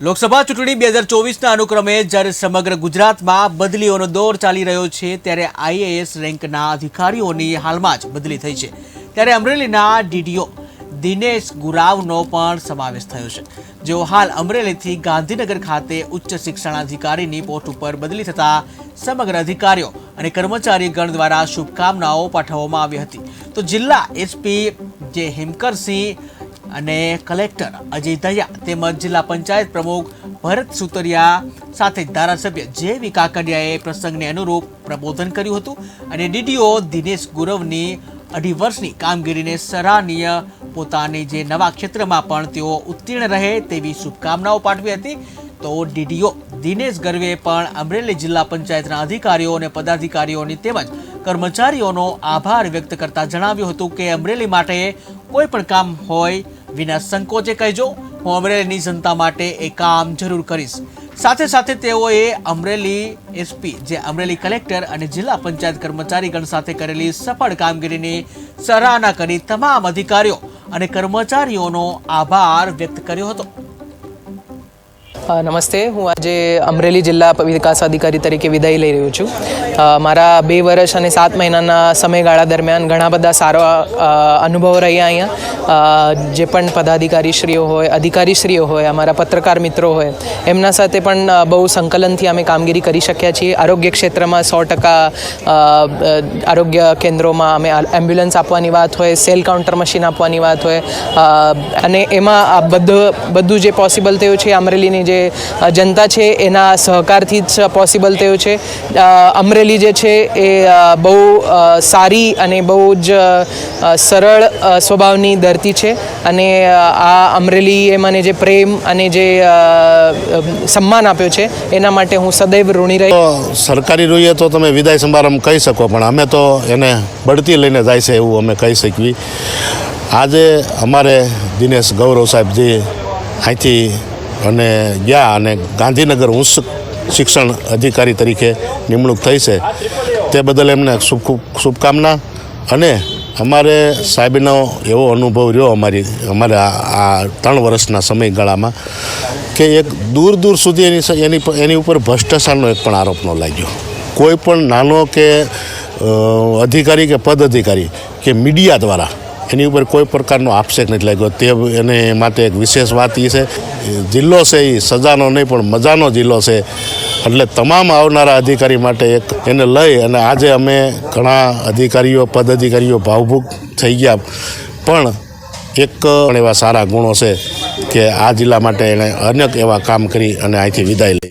લોકસભા ચૂંટણી બે હજાર ચોવીસના અનુક્રમે જ્યારે સમગ્ર ગુજરાતમાં બદલીઓનો દોર ચાલી રહ્યો છે, ત્યારે આઈએએસ રેન્કના અધિકારીઓની હાલમાં જ બદલી થઈ છે. ત્યારે અમરેલીના ડીડીઓ દિનેશ ગુરાવનો પણ સમાવેશ થયો છે. જેઓ હાલ અમરેલીથી ગાંધીનગર ખાતે ઉચ્ચ શિક્ષણાધિકારીની પોસ્ટ ઉપર બદલી થતા સમગ્ર અધિકારીઓ અને કર્મચારીગણ દ્વારા શુભકામનાઓ પાઠવવામાં આવી હતી. તો જિલ્લા એસપી જે હિમકરસિંહ અને કલેક્ટર અજય દયા તેમજ જિલ્લા પંચાયત પ્રમુખ ભરત સુતરિયા સાથે ધારાસભ્ય જે વી કાકડિયાએ પ્રસંગને અનુરૂપ પ્રબોધન કર્યું હતું અને ડીડીઓ દિનેશ ગુરવની અઢી વર્ષની કામગીરીને સરાહનીય પોતાની જે નવા ક્ષેત્રમાં પણ તેઓ ઉત્તીર્ણ રહે તેવી શુભકામનાઓ પાઠવી હતી. તો ડીડીઓ દિનેશ ગરવે પણ અમરેલી જિલ્લા પંચાયતના અધિકારીઓ અને પદાધિકારીઓની તેમજ કર્મચારીઓનો આભાર વ્યક્ત કરતા જણાવ્યું હતું કે અમરેલી માટે કોઈ પણ કામ હોય વિના સંકોચે કહેજો, હું અમરેલીની જનતા માટે એ કામ જરૂર કરીશ. સાથે સાથે તેઓએ અમરેલી એસપી, જે અમરેલી કલેક્ટર અને જિલ્લા પંચાયત કર્મચારીગણ સાથે કરેલી સફળ કામગીરીની સરાહના કરી તમામ અધિકારીઓ અને કર્મચારીઓનો આભાર વ્યક્ત કર્યો હતો. નમસ્તે. હું આજે અમરેલી જિલ્લા વિકાસ અધિકારી તરીકે વિદાય લઈ રહ્યો છું. મારા બે વર્ષ અને સાત મહિનાના સમયગાળા દરમિયાન ઘણા બધા સારા અનુભવો રહ્યા અહીંયા. જે પણ પદાધિકારીશ્રીઓ હોય, અધિકારીશ્રીઓ હોય, અમારા પત્રકાર મિત્રો હોય, એમના સાથે પણ બહુ સંકલનથી અમે કામગીરી કરી શક્યા છીએ. આરોગ્ય ક્ષેત્રમાં સો ટકા આરોગ્ય કેન્દ્રોમાં અમે એમ્બ્યુલન્સ આપવાની વાત હોય, સેલ કાઉન્ટર મશીન આપવાની વાત હોય અને એમાં આ બધું બધું જે પોસિબલ થયું છે, અમરેલીની જે જનતા છે, એના સહકારથી જ પોસિબલ થયું છે. અમરેલી જે છે, એ બહુ સારી અને બહુ જ સરળ સ્વભાવની સ્વભાવની ધરતી છે અને આ અમરેલીએ મને જે પ્રેમ અને જે સન્માન આપ્યો છે, એના માટે હું સદૈવ ઋણી રહી. સરકારી રૂએ તો તમે વિદાય સમારંભ કહી શકો, પણ અમે તો એને બઢતી લઈને જાય છે એવું અમે કહી શકીએ. આજે અમારે દિનેશ ગૌરવ સાહેબજી અહીંથી અને ગયા અને ગાંધીનગર ઉચ્ચ શિક્ષણ અધિકારી તરીકે નિમણૂક થઈ છે, તે બદલ એમને શુભ શુભકામના અને અમારે સાહેબનો એવો અનુભવ રહ્યો અમારી, અમારે આ ત્રણ વર્ષના સમયગાળામાં કે એક દૂર દૂર સુધી એની એની એની ઉપર ભ્રષ્ટાચારનો એક પણ આરોપ ન લાગ્યો. કોઈ પણ નાનો કે અધિકારી કે પદ અધિકારી કે મીડિયા દ્વારા એની ઉપર કોઈ પ્રકારનો આક્ષેપ નથી લાગ્યો. તે એને માટે એક વિશેષ વાત એ છે. જિલ્લો છે એ સજાનો નહીં પણ મજાનો જિલ્લો છે. એટલે તમામ આવનારા અધિકારી માટે એક એને લઈ અને આજે અમે ઘણા અધિકારીઓ પદ અધિકારીઓ ભાવભૂક થઈ ગયા. પણ એક એવા સારા ગુણો છે કે આ જિલ્લા માટે એણે અનેક એવા કામ કરી અને અહીંથી વિદાય લઈ.